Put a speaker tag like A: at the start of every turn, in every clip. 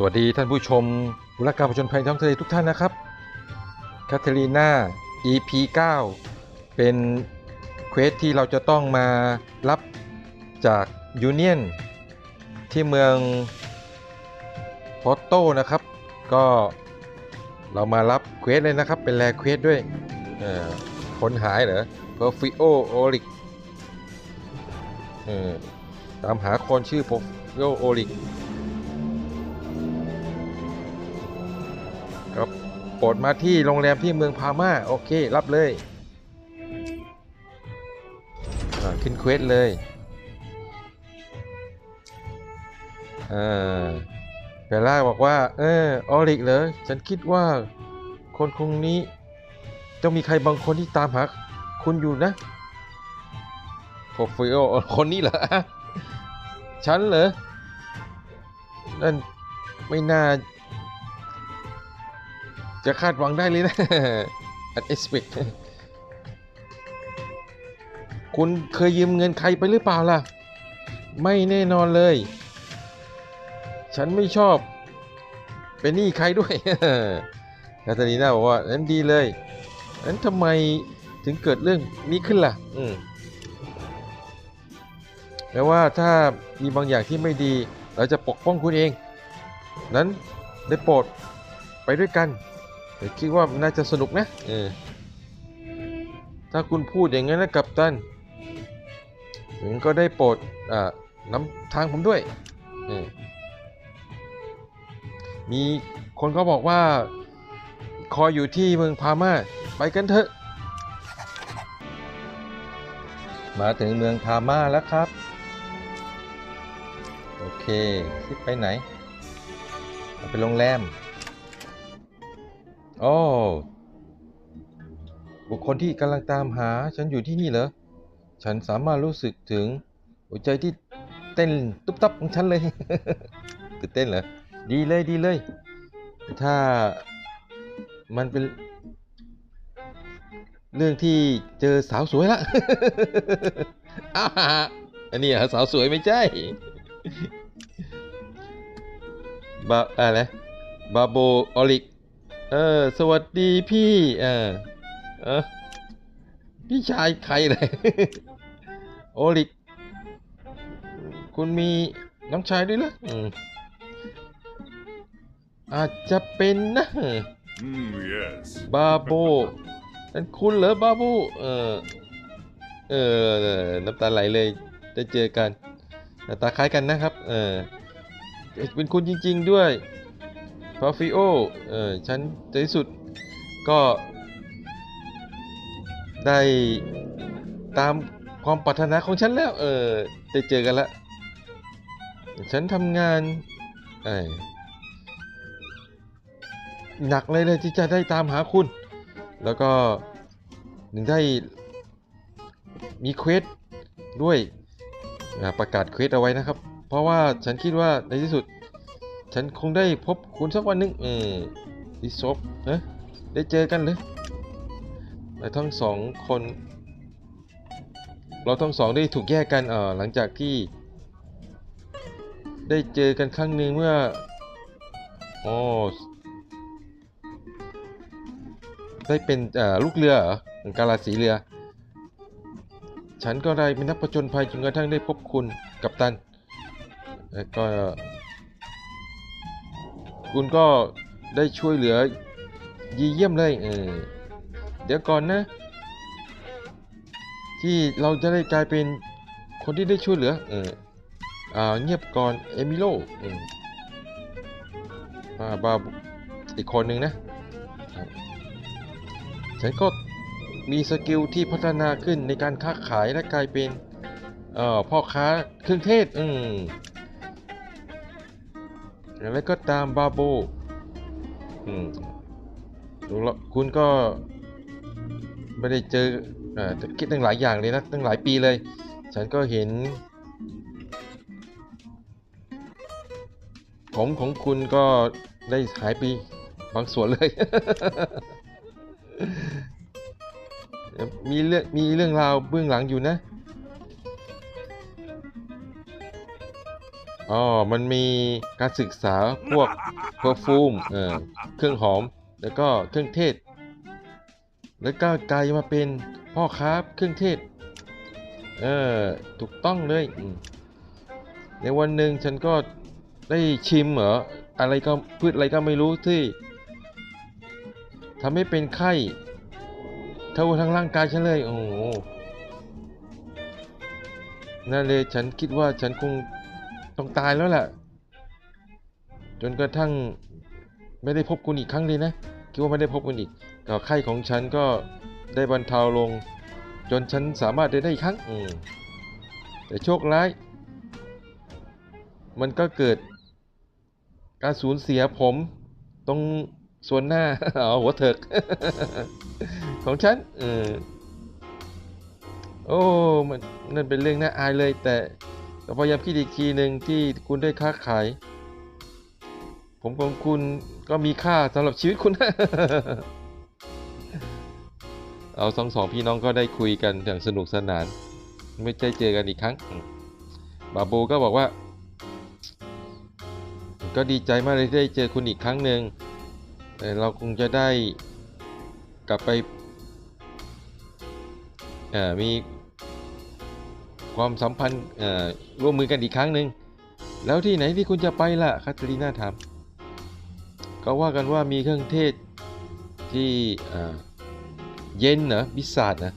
A: สวัสดีท่านผู้ชมบุรการผจญภัยท้องทะเลทุกท่านนะครับคาเทลีนา EP 9 เป็นเควสที่เราจะต้องมารับจากยูเนียนที่เมืองพอตโตนะครับ ก็เรามารับเควสเลยนะครับ เป็นแลเควสด้วยเอ่อคนหายเหรอเพอร์ฟิโอโอริกตามหาคนชื่อเพอร์ฟิโอโอริก โปรดมาที่โรงแรมที่เมืองพาม่าโอเค รับเลยขึ้นเควสเลยอ่าเบลล่าบอกว่า เออออริกเหรอฉันคิดว่า คนคงนี้ต้องมีใครบางคนที่ตามหาคุณอยู่นะโปรฟิโอคนนี้เหรอฉันเหรอนั่นไม่น่า จะคาดหวังได้เลยนะอันเอสเปกคุณเคยยืมเงินใครไปหรือเปล่าล่ะ ไม่แน่นอนเลย ฉันไม่ชอบ เป็นหนี้ใครด้วยคาตาลีน่าบอกว่านั้นดีเลยนั้นทำไมถึงเกิดเรื่องนี้ขึ้นล่ะ อืมแม้ว่าถ้ามีบางอย่างที่ไม่ดี เราจะปกป้องคุณเอง นั้นได้โปรดไปด้วยกัน แต่คิดว่าน่าจะสนุกนะ เออ ถ้าคุณพูดอย่างนั้นนะกัปตันถึงก็ได้โปรดอ่านำทางผมด้วย เออ มีคนเขาบอกว่า คอยอยู่ที่เมืองพาม่าไปกันเถอะ มาถึงเมืองพาม่าแล้วครับ โอเคคิดไปไหน ไปโรงแรม โอ้บุคคลที่กำลังตามหาฉันอยู่ที่นี่เหรอ ฉันสามารถรู้สึกถึงหัวใจที่เต้นตุ๊บตับของฉันเลยตื่นเต้นเหรอ ดีเลยดีเลย ถ้ามันเป็น เรื่องที่เจอสาวสวยละอ้าอันนี้สาวสวยไม่ใช่บาอะไรบาโบออลิก เออ สวัสดีพี่ เออ เออ พี่ชายใครเลย โอลิก คุณมีน้องชายด้วยเหรออืมอาจจะเป็นนะ
B: Mm, yes.
A: บาโบนั่นคุณเหรอบาโบเออ เออน้ำตาไหลเลย ได้เจอกันหน้าตาคล้ายกันนะครับ เออเป็นคุณจริง ๆ ด้วย พาฟิโอเออฉันในที่สุดก็ได้ตามความปรารถนาของฉันแล้วเออได้เจอกันแล้วฉันทำงานเออหนักเลยเลยที่จะได้ตามหาคุณ แล้วก็หนึ่งได้มีเควสด้วยประกาศเควสเอาไว้นะครับ เพราะว่าฉันคิดว่าในที่สุด ฉันคงได้พบคุณสักวันหนึ่งเออดิซบนะได้เจอกันเลยเราทั้งสองคน เราทั้งสองได้ถูกแยกกันเออหลังจากที่ ได้เจอกันครั้งหนึ่งเมื่ออ๋อได้เป็นเอ่อลูกเรือเหรอของกาลาสีเรือ ฉันก็ได้เป็นนักผจญภัยจนกระทั่งได้พบคุณกับตันแล้วก็ คุณก็ได้ช่วยเหลือยีเยี่ยมเลยเออเดี๋ยวก่อนนะ ที่เราจะได้กลายเป็นคนที่ได้ช่วยเหลือ เอออ่าเงียบก่อนเอมิโลอืมอ่าบาอีกคนหนึ่งนะฉันก็มีสกิลที่พัฒนาขึ้นในการค้าขายและกลายเป็น เอ่อพ่อค้าเครื่องเทศ อืม แล้วก็ตามบาโบอืมดูแล้วคุณก็ไม่ได้เจออ่าคิดตั้งหลายอย่างเลยนะตั้งหลายปีเลย ฉันก็เห็น ผมของคุณก็ได้หายไปบางส่วนเลย มีเรื่องมีเรื่องราวเบื้องหลังอยู่นะ อ๋อ มันมีการศึกษาพวกเพอร์ฟูมเออเครื่องหอม แล้วก็เครื่องเทศ แล้วก็กลายมาเป็นพ่อค้าเครื่องเทศ เออ ถูกต้องเลย ในวันหนึ่งฉันก็ได้ชิมเหรอ อะไรก็พืชอะไรก็ไม่รู้ที่ทำให้เป็นไข้ทั่วทั้งร่างกายฉันเลย โอ้โหนั่นเลยฉันคิดว่าฉันคง ต้องตายแล้วแหละจนกระทั่งไม่ได้พบคุณอีกครั้งเลยนะ คิดว่าไม่ได้พบคุณอีกก็ไข้ของฉันก็ได้บรรเทาลง จนฉันสามารถเดินได้อีกครั้งแต่โชคร้าย มันก็เกิด การสูญเสียผม ตรงส่วนหน้าอ๋อหัวเถิก ของฉันเออโอ้มันนั่นเป็นเรื่องน่าอายเลยแต่ แต่พยายามคิดอีกทีหนึ่งที่คุณได้ค้าขาย ผมของคุณก็มีค่าสำหรับชีวิตคุณ เอาสองสองพี่น้องก็ได้คุยกันอย่างสนุกสนาน ไม่ใช่เจอกันอีกครั้ง บาบูก็บอกว่า ก็ดีใจมากเลยที่ได้เจอคุณอีกครั้งหนึ่งแต่เราคงจะได้กลับไปมี ความสัมพันธ์ร่วมมือกันอีกครั้งหนึ่งแล้วที่ไหนที่คุณจะไปล่ะคาตาลีน่าถามก็ว่ากันว่ามีเครื่องเทศที่เย็นเหรอบิสาดนะ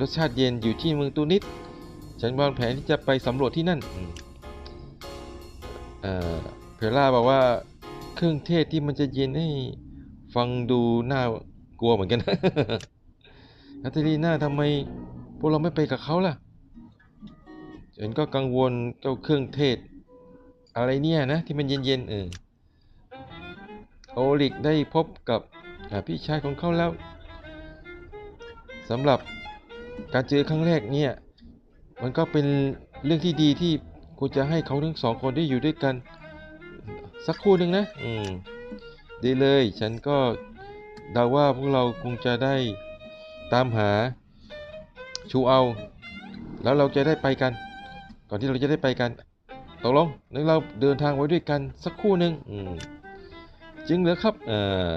A: รสชาติเย็นอยู่ที่เมืองตูนิสฉันวางแผนที่จะไปสำรวจที่นั่นเออเพล่าบอกว่าเครื่องเทศที่มันจะเย็นให้ฟังดูน่ากลัวเหมือนกันคาเทรีน่าทำไมพวกเราไม่ไปกับเขาล่ะ ฉันก็กังวลเจ้าเครื่องเทศ อะไรเนี่ยนะ ที่มันเย็นๆเออโอลิกได้พบกับพี่ชายของเขาแล้วสำหรับการเจอครั้งแรกเนี่ย มันก็เป็นเรื่องที่ดีที่กูจะให้เขาทั้งสองคนได้อยู่ด้วยกัน สักครู่หนึ่งนะอืมดีเลย ฉันก็เดาว่าพวกเราคงจะได้ตามหาชูเอา แล้วเราจะได้ไปกัน ก่อนที่เราจะได้ไปกันตกลงงั้นเราเดินทางไว้ด้วยกันสักคู่หนึ่งจริงเหรอครับเอ่อ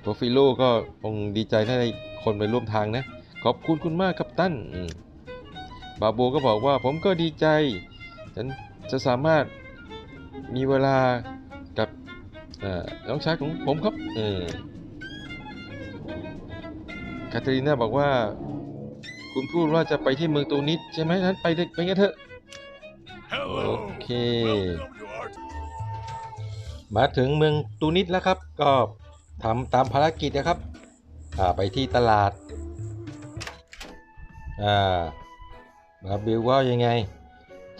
A: โปรฟิโลก็คงดีใจถ้าได้คนไปร่วมทางนะ ขอบคุณคุณมากครับตั้นบาโบก็บอกว่าผมก็ดีใจ ฉันจะสามารถมีเวลากับน้องชายของผมครับคาเทรีน่าบอกว่า คุณพูดว่าจะไปที่เมืองตูนิสใช่ไหมนั้นไปเลยไปกันเถอะ
B: Hello.
A: Okay.
B: Welcome to our
A: มาถึงเมืองตูนิสแล้วครับ ก็ทำตามภารกิจนะครับอ่าไปที่ตลาดอ่าบาบิลว่ายังไง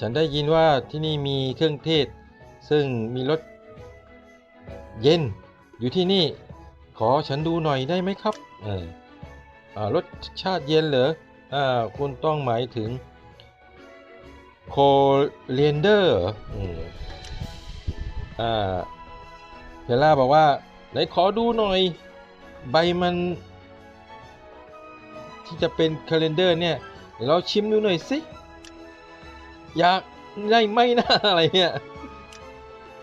A: ฉันได้ยินว่าที่นี่มีเครื่องเทศ ซึ่งมีรสเย็นอยู่ที่นี่ ขอฉันดูหน่อยได้ไหมครับ เอออ่ารสชาติเย็นเหรอ อ่าคุณต้องหมายถึงโคเรียนเดอร์อืมอ่าเพล่าบอกว่า ไหนขอดูหน่อย ใบมัน ที่จะเป็นคาล endar เนี่ยเดี๋ยวเราชิมดูหน่อยสิ อยากได้ไหมนะอะไรเนี่ย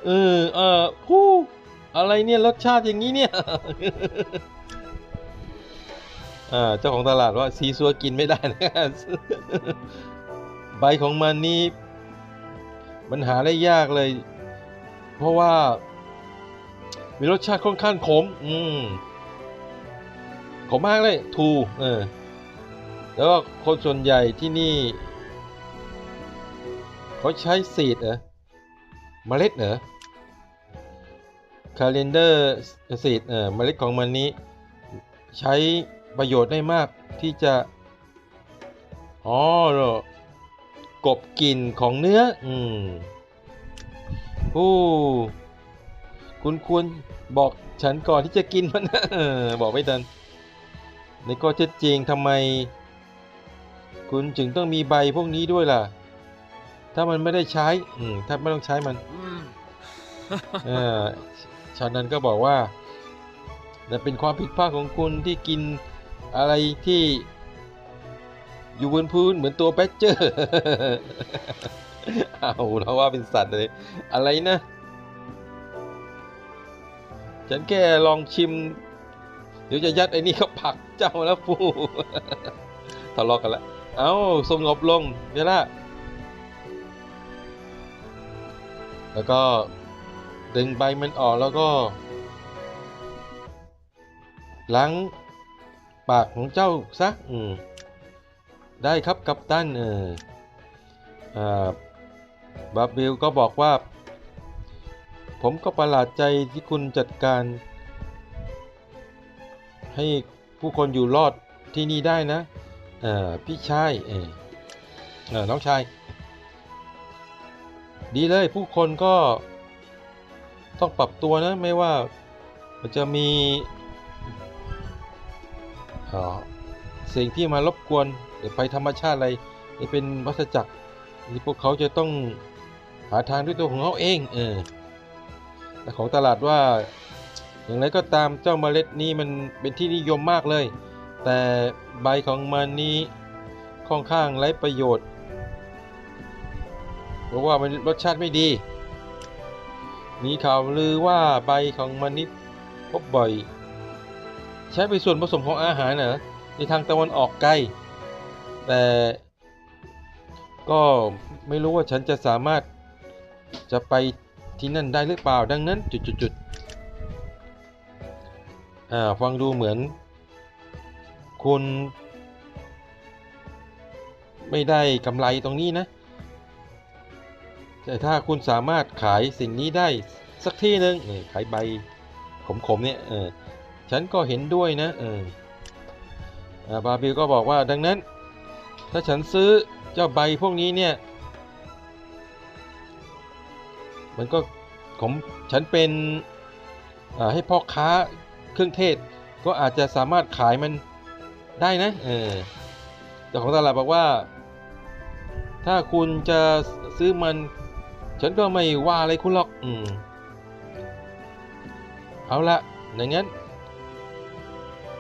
A: เออเออผู้อะไรเนี่ย รสชาติอย่างนี้เนี่ย อ่าเจ้าของตลาดว่าซีซัวกินไม่ได้นะใบของมันนี่มันหาได้ยากเลย เพราะว่า มีรสชาติค่อนข้างขม อืมขมมากเลยทูเออแล้วก็คนส่วนใหญ่ที่นี่เขาใช้สีดเหรอเมล็ดเหรอคาเลนเดอร์สีดเออเมล็ดของมันนี้ใช้ ประโยชน์ได้มากที่จะ อ๋อเหรอกบกลิ่นของเนื้อ อืมโอ้คุณควรบอกฉันก่อนที่จะกินมันนะเออบอกไม่ทันในข้อเท็จจริงทำไม คุณจึงต้องมีใบพวกนี้ด้วยล่ะ ถ้ามันไม่ได้ใช้ อืม ถ้าไม่ต้องใช้มันเออชานันก็บอกว่านั่นเป็นความผิดพลาดของคุณที่กิน อะไรที่อยู่บนพื้นเหมือนตัวแบดเจอร์ เอาเราว่าเป็นสัตว์เลย อะไรนะ ฉันแค่ลองชิม เดี๋ยวจะยัดไอ้นี่เข้าผักเจ้าแล้วฟูทะเลาะกันละ เอาสงบลงเดี๋ยวละแล้วก็ดึงใบมันออกแล้วก็ล้าง ปากของเจ้าซะอืมได้ครับกัปตันเอออ่าบาบิลก็บอกว่า ผมก็ประหลาดใจที่คุณจัดการ ให้ผู้คนอยู่รอดที่นี่ได้นะเออพี่ชายเออเออน้องชาย ดีเลยผู้คนก็ต้องปรับตัวนะ ไม่ว่ามันจะมี สิ่งที่มารบกวนหรือภัยธรรมชาติอะไรนี่เป็นวัฏจักรที่พวกเขาจะต้องหาทางด้วยตัวของเขาเองเออแต่ของตลาดว่า อย่างไรก็ตามเจ้าเมล็ดนี้มันเป็นที่นิยมมากเลย แต่ใบของมันนี้ค่อนข้างไร้ประโยชน์ เพราะว่ามันรสชาติไม่ดี มีข่าวลือว่าใบของมันนี้พบบ่อย ช้เป็นส่วนผสมของอาหารนะในทางตะวันออกไกล แต่ก็ไม่รู้ว่าฉันจะสามารถจะไปที่นั่นได้หรือเปล่า ดังนั้นจุดๆๆอ่าฟังดูเหมือน คุณ ไม่ได้กำไรตรงนี้นะ แต่ถ้าคุณสามารถขายสิ่งนี้ได้สักที่หนึ่งขายใบขมๆเนี่ยเออ ฉันก็เห็นด้วยนะเออบาบิลก็บอกว่าดังนั้น ถ้าฉันซื้อเจ้าใบพวกนี้เนี่ย มันก็ผมฉันเป็นให้พ่อค้าเครื่องเทศ ก็อาจจะสามารถขายมันได้นะเออเจ้าของตลาดบอกว่า ถ้าคุณจะซื้อมัน ฉันก็ไม่ว่าอะไรคุณหรอก อืม เอาละอย่างนั้น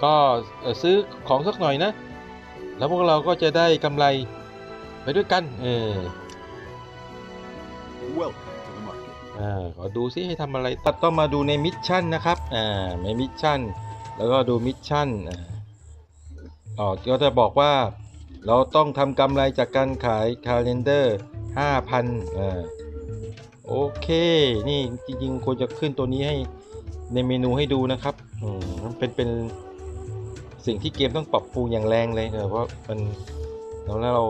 A: ก็เอ่อซื้อของสักหน่อยนะ แล้วพวกเราก็จะได้กำไรไปด้วยกัน เออ
B: Welcome to the market.
A: อ่าขอดูซิให้ทำอะไรตัดต้องมาดูในมิชชั่นนะครับอ่าในมิชชั่น แล้วก็ดูมิชชั่นอ่าอ๋อก็จะบอกว่าเราต้องทำกำไรจากการขายคาล endar 5,000อ่าโอเค นี่จริงๆควรจะขึ้นตัวนี้ให้ในเมนูให้ดูนะครับ อืมมันเป็นเป็น สิ่งที่เกมต้องปรับปรุงอย่างแรงเลยเออเพราะมันแล้วเรา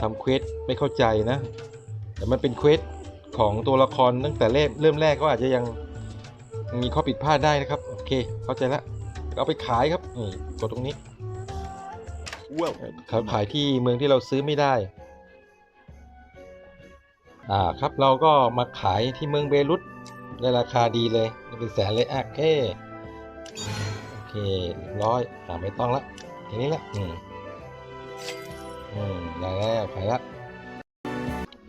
A: ทำเควสไม่เข้าใจนะ แต่มันเป็นเควสของตัวละครตั้งแต่เริ่มเริ่มแรกก็อาจจะยังมีข้อผิดพลาดได้นะครับ โอเคเข้าใจละเอาไปขายครับนี่กดตรงนี้
B: Welcome. to
A: เขา
B: the
A: ขาย
B: market.
A: ที่เมืองที่เราซื้อไม่ได้ อ่าครับเราก็มาขายที่เมืองเบรุตได้ราคาดีเลยเป็นแสนเลยอะโอเคโอ เครียบร้อยอ่าไม่ต้องละทีนี้ละอืมอืมได้แล้วขายละ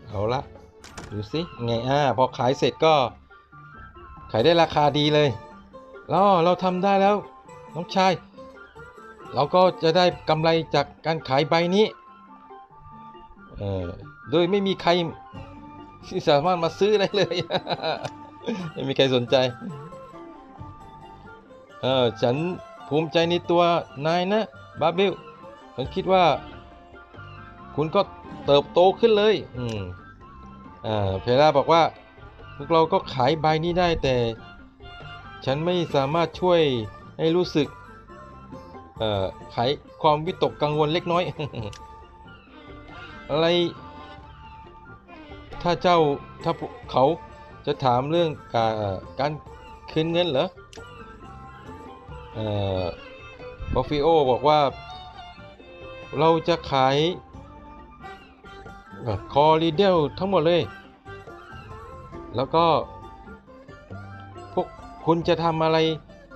A: เอาละดูสิไงอ่าพอขายเสร็จก็ขายได้ราคาดีเลยแล้วเราทำได้แล้ว น้องชาย เราก็จะได้กำไรจากการขายใบนี้เออโดยไม่มีใครที่สามารถมาซื้อได้เลย ไม่มีใครสนใจ เออฉันภูมิใจในตัวนายนะบาบิลฉันคิดว่า คุณก็เติบโตขึ้นเลย อืมอ่าเพล่าบอกว่า พวกเราก็ขายใบนี้ได้แต่ ฉันไม่สามารถช่วยให้รู้สึก เอ่อขายความวิตกกังวลเล็กน้อย อะไร ถ้าเจ้าถ้าเขาจะถามเรื่องการการคืนเงินเหรอ บอฟฟิโอบอกว่า เราจะขายคอรีเดลทั้งหมดเลย แล้วก็ พวกคุณจะทำอะไร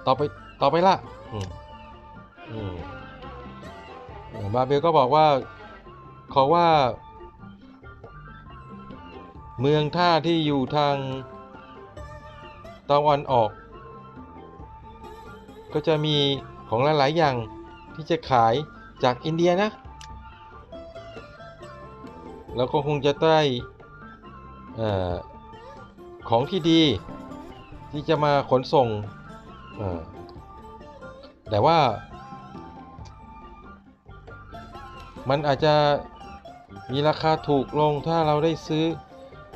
A: ต่อไปต่อไปล่ะอืมอืมเอ่อบาเบลก็บอกว่า ขอว่า เมืองท่าที่อยู่ทางตะวันออก ก็จะมีของหลาย ๆ อย่างที่จะขายจากอินเดียนะเราก็คงจะได้ของที่ดีที่จะมาขนส่ง แต่ว่า มันอาจจะมีราคาถูกลงถ้าเราได้ซื้อ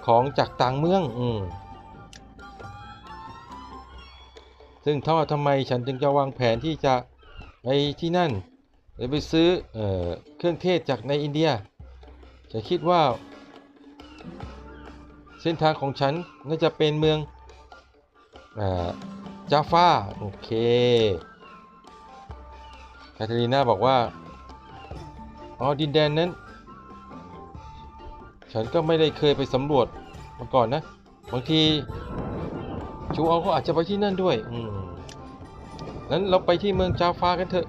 A: ของจากต่างเมือง อืม ซึ่งถ้าทำไมฉันจึงจะวางแผนที่จะไปที่นั่นแล้วไปซื้อเออเครื่องเทศจากในอินเดียฉันคิดว่า เส้นทางของฉันน่าจะเป็นเมืองอาจาฟาโอเคคาทาลีนาบอกว่าอ๋อดินแดนนั้น ฉันก็ไม่ได้เคยไปสำรวจมาก่อนนะ บางที ชูเอาเขาอาจจะไปที่นั่นด้วย อืมนั้นเราไปที่เมืองจาฟากันเถอะ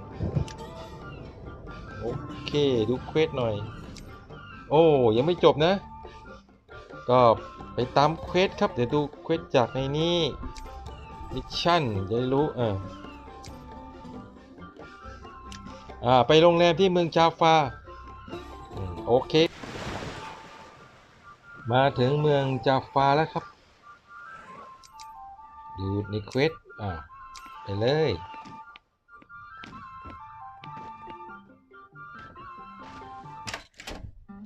A: โอเค ดูเควสหน่อย โอ้ยังไม่จบนะ ก็ไปตามเควสครับ เดี๋ยวดูเควสจากในนี้มิชชั่นจะได้รู้อ่าอ่า ไปโรงแรมที่เมืองจาฟา โอเค มาถึงเมืองจาฟาแล้วครับ ดูในเควสอ่าไปเลย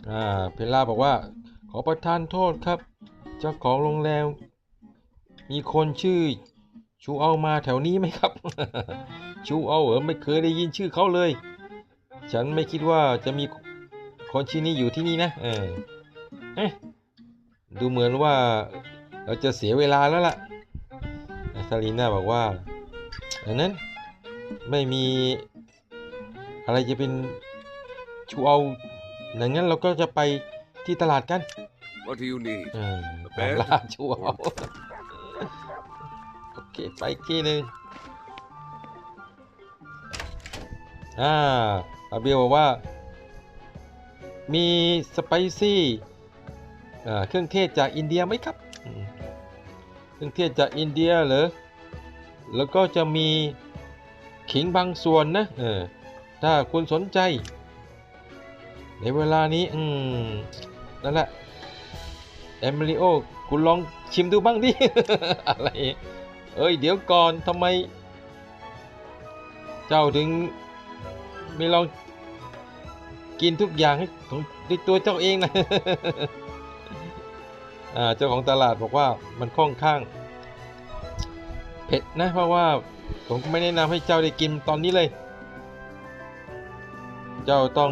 A: อ่า เพลลาบอกว่า ขอประทานโทษครับ เจ้าของโรงแรม มีคนชื่อชูเอามาแถวนี้ไหมครับ ชูเอาเหรอไม่เคยได้ยินชื่อเขาเลย ฉันไม่คิดว่าจะมีคนชื่อนี้อยู่ที่นี่นะ เออดูเหมือนว่าเราจะเสียเวลาแล้วล่ะาลีน่าบอกว่าดังนั้นไม่มีอะไรจะเป็นชูเอาดังนั้นเราก็จะไปที่ตลาดกัน
B: What do you need?
A: เออ
B: แปะ
A: ตามล่าชูเอาโอเคไปอีกที่หนึ่งอ่าอาเบียบอกว่า มีสไปซี่อ่าเครื่องเทศจากอินเดียไหมครับอืมเครื่องเทศจากอินเดียเหรอ แล้วก็จะมีขิงบางส่วนนะเออถ้าคุณสนใจ ในเวลานี้ อืม นั่นแหละเอมิลิโอคุณลองชิมดูบ้างดิ อะไร เอ้ย เดี๋ยวก่อนทำไม เจ้าถึงไม่ลองกินทุกอย่างให้ของด้วยตัวเจ้าเองนะเจ้าของตลาดบอกว่ามันค่อนข้าง เผ็ดนะ เพราะว่าผมก็ไม่แนะนำให้เจ้าได้กินตอนนี้เลย เจ้าต้อง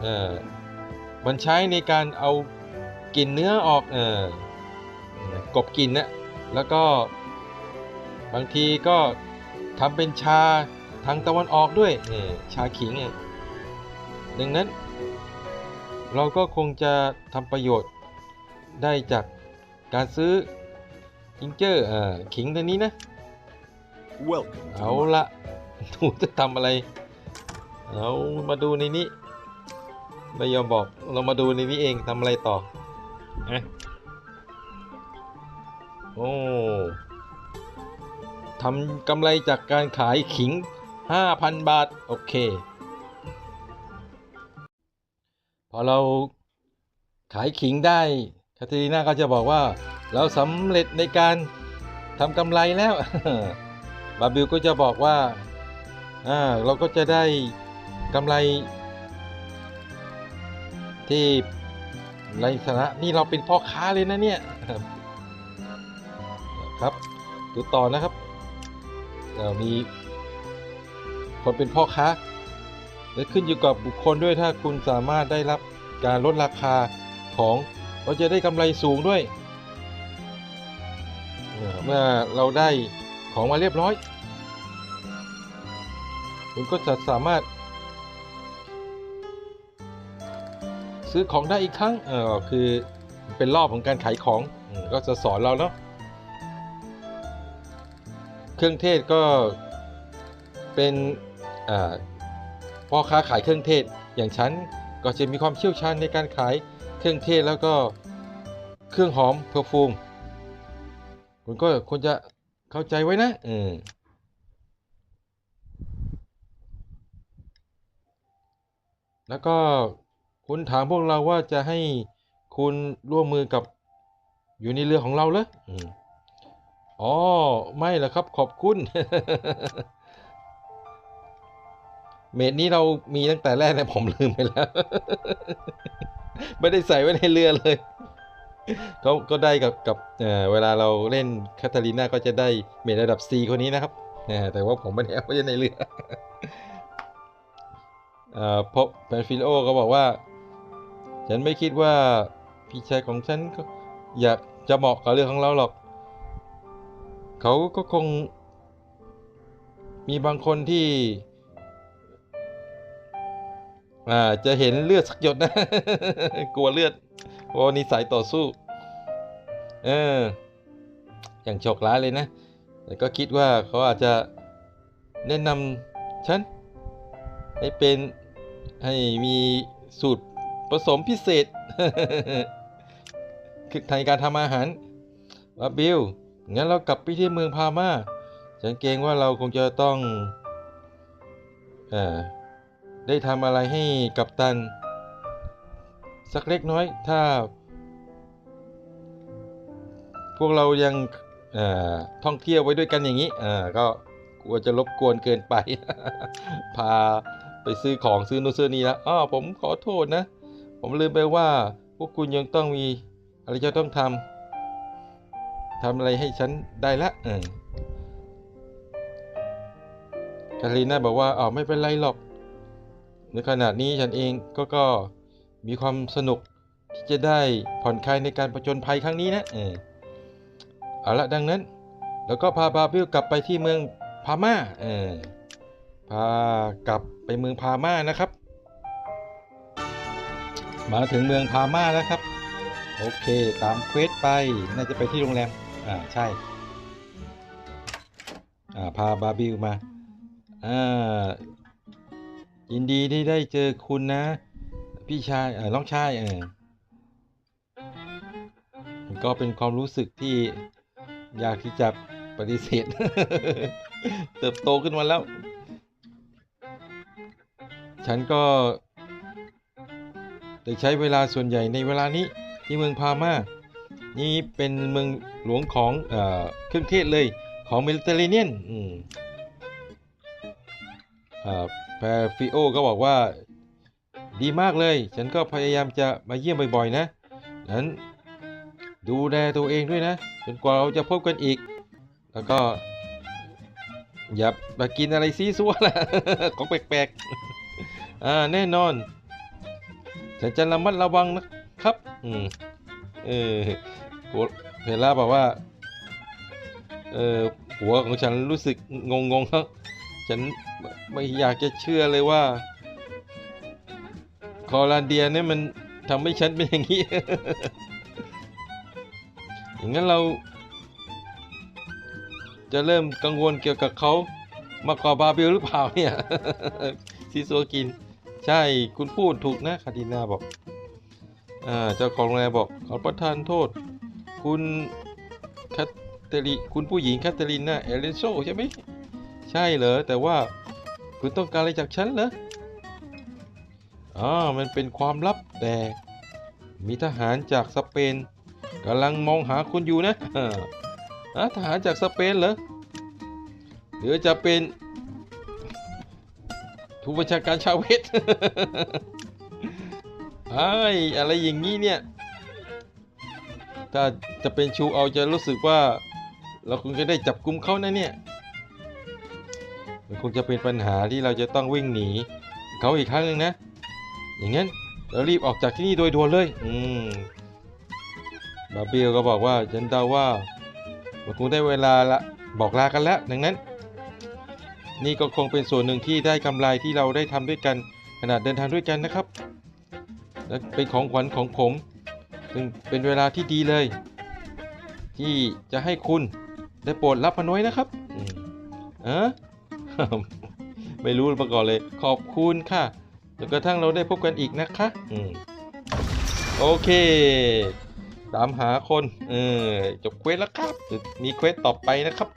A: เอ่อมันใช้ในการเอากินเนื้อออกเอ่อกบกินนะแล้วก็บางทีก็ทำเป็นชาทางตะวันออกด้วยนี่ชาขิงอะดังนั้น เราก็คงจะทำประโยชน์ได้จากการซื้อ จิงเจอร์อ่าขิงตัวนี้นะ
B: Welcome. to
A: เอา
B: the market.
A: ละหนูจะทำอะไรเอามาดูในนี้ไม่ยอมบอกเรามาดูในนี้เองทำอะไรต่ออะโอ้ทำกำไรจากการขายขิง 5,000 บาท โอเค พอเราขายขิงได้คาเทรีนาก็จะบอกว่า เราสำเร็จในการทำกำไรแล้ว บาบิลก็จะบอกว่าอ่าเราก็จะได้กำไร ที่ในฐานะนี่เราเป็นพ่อค้าเลยนะเนี่ยครับดูต่อนะครับเอ่อมีคนเป็นพ่อค้าและขึ้นอยู่กับบุคคลด้วยถ้าคุณสามารถได้รับการลดราคาของเราจะได้กำไรสูงด้วย เมื่อเราได้ของมาเรียบร้อย คุณก็จะสามารถ ซื้อของได้อีกครั้งเออคือเป็นรอบของการขายของก็จะสอนเราเนาะเครื่องเทศก็เป็นพ่อค้าขายเครื่องเทศอย่างฉันก็จะมีความเชี่ยวชาญในการขายเครื่องเทศแล้วก็เครื่องหอมเพอร์ฟูม คุณก็ควรจะเข้าใจไว้นะ อืมแล้วก็คุณถามพวกเราว่าจะให้คุณร่วมมือกับอยู่ในเรือของเราเหรออืมอ๋อ ไม่ละครับ ขอบคุณ เมดนี้เรามีตั้งแต่แรกนะผมลืมไปแล้ว ไม่ได้ใส่ไว้ในเรือเลย เขาก็ได้กับกับเอ่อเวลาเราเล่นคาตาลีน่าก็จะได้เมดระดับ C คนนี้นะครับแต่ว่าผมไม่ได้เอาไว้ในเรือเอ่อพราะแฟนฟิลโอก็บอกว่า ฉันไม่คิดว่าพี่ชายของฉันก็อยากจะเหมาะกับเรื่องของเราหรอก เขาก็คง มีบางคนที่อ่าจะเห็นเลือดสักหยดนะ กลัวเลือด เพราะนิสัยต่อสู้ เออ อย่างโชคร้ายเลยนะ แต่ก็คิดว่าเขาอาจจะแนะนำฉัน ให้เป็นให้มีสูตรผสมพิเศษคือในการทำอาหารว่าบิลงั้นเรากลับไปที่เมืองพามาฉันเกรงว่าเราคงจะต้องอได้ทำอะไรให้กัปตัน สักเล็กน้อย ถ้า พวกเรายังท่องเที่ยวไว้ด้วยกันอย่างนี้ก็กลัวจะรบกวนเกินไป พาไปซื้อของซื้อนู่นซื้อนี่แล้วอ้อผมขอโทษนะ ผมลืมไปว่า พวกคุณยังต้องมีอะไรจะต้องทำทำอะไรให้ฉันได้ละคารีน่าบอกว่าอ๋อไม่เป็นไรหรอก ในขณะนี้ฉันเองก็ก็ มีความสนุกที่จะได้ผ่อนคลายในการประจนภัยครั้งนี้นะเออเอาละดังนั้น แล้วก็พาบาบิลกลับไปที่เมืองพาม่าเออพากลับไปเมืองพาม่านะครับ มาถึงเมืองพาม่าแล้วครับ โอเคตามเควสไปน่าจะไปที่โรงแรมอ่าใช่อ่าพาบาบิลมาอ่ายินดีที่ได้เจอคุณนะ พี่ชายเออน้องชายเออก็เป็นความรู้สึกที่อยากที่จะปฏิเสธ เติบโตขึ้นมาแล้ว ฉันก็ได้ใช้เวลาส่วนใหญ่ในเวลานี้ที่เมืองพามานี่เป็นเมืองหลวงของเออเครื่องเทศเลยของเมดิเตอร์เรเนียนอืมอ่าแพรฟิโอก็บอกว่า ดีมากเลย ฉันก็พยายามจะมาเยี่ยมบ่อยๆ นะนั้นดูแลตัวเองด้วยนะจนกว่าเราจะพบกันอีก แล้วก็ อย่ามากินอะไรซีซัวล่ะ ของแปลกๆ อ่าแน่นอน ฉันจะระมัดระวังนะครับ อืม เออเพล่าบอกว่า เออหัวของฉันรู้สึกงงๆครับ ฉันไม่อยากจะเชื่อเลยว่า อรันเดียเนี่ยมันทำให้ฉันเป็นอย่างนี้ อย่างนั้นเรา จะเริ่มกังวลเกี่ยวกับเขามากกว่าบาเบลหรือเปล่าเนี่ยซีซัวกิน ใช่คุณพูดถูกนะคาดินาบอกอ่าเจ้าของโรงแรมบอกขอประทานโทษ คุณคาเตลิคุณผู้หญิงคาเตลิน่าเอเลนโซใช่ไหมใช่เหรอแต่ว่าคุณต้องการอะไรจากฉันเหรอ อ๋อมันเป็นความลับแต่ มีทหารจากสเปนกำลังมองหาคุณอยู่นะอ่าทหารจากสเปนเหรอหรือจะเป็นผู้บัญชาการชาวเวทไอ้อะไรอย่างนี้เนี่ย ถ้าจะเป็นชูเอาจะรู้สึกว่า เราคงจะได้จับกุมเขานะเนี่ย มันคงจะเป็นปัญหาที่เราจะต้องวิ่งหนีเขาอีกครั้งหนึ่งนะ อย่างนั้นเรารีบออกจากที่นี่โดยด่วนเลย อืมบาเบลก็บอกว่าฉันเดาว่ามันคงได้เวลาละบอกลากันแล้ว ดังนั้น นี่ก็คงเป็นส่วนหนึ่งที่ได้กำไรที่เราได้ทำด้วยกันขณะเดินทางด้วยกันนะครับ และเป็นของขวัญของผม ซึ่งเป็นเวลาที่ดีเลย ที่จะให้คุณได้โปรดรับมาน้อยนะครับอืมเอะไม่รู้มาก่อนเลย ขอบคุณค่ะ จนกระทั่งเราได้พบกันอีกนะคะอืมโอเค ตามหาคนเออจบเควสแล้วครับเดี๋ยวมีเควสต่อไปนะครับ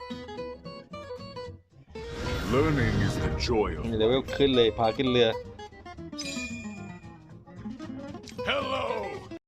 B: Learning is the joy of
A: เลเวลขึ้นเลยพาขึ้นเรือ